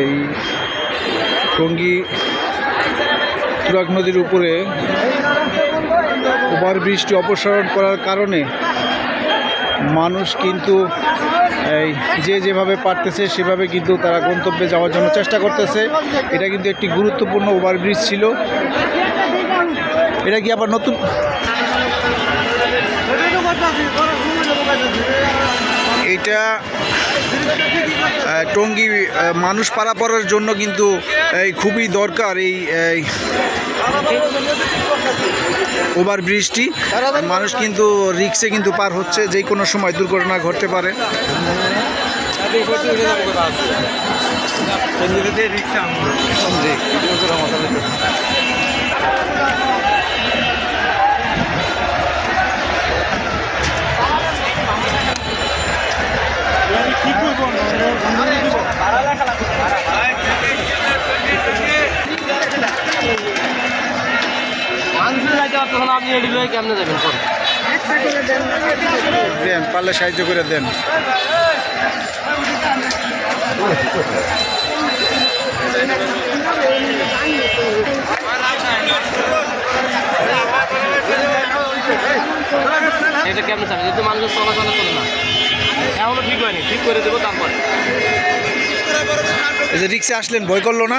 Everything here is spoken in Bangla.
এই টঙ্গী তুরাগ নদীর উপরে ওভার ওভারব্রিজটি অপসারণ করার কারণে মানুষ কিন্তু এই যে যেভাবে পারতেছে, সেভাবে কিন্তু তারা গন্তব্যে যাওয়ার জন্য চেষ্টা করতেছে। এটা কিন্তু একটি গুরুত্বপূর্ণ ওভারব্রিজ ছিল। এটা কি আবার নতুন? এটা টঙ্গী মানুষ পারাপারের জন্য কিন্তু, এই খুবই দরকার এই এই ওভার ব্রিজটি মানুষ কিন্তু রিক্সে কিন্তু পার হচ্ছে, যে কোনো সময় দুর্ঘটনা ঘটতে পারে। যাইতে আপনি এটি লয়ে কেমনে যাবেন দেন পারলে সাহায্য করে দেন। এটা কেমনে যাবে যেহেতু মানুষের চলাচল করে না। এখনও ঠিক হয়নি। ঠিক করে দেবো তারপরে। এই যে রিক্সে আসলেন ভয় করল না?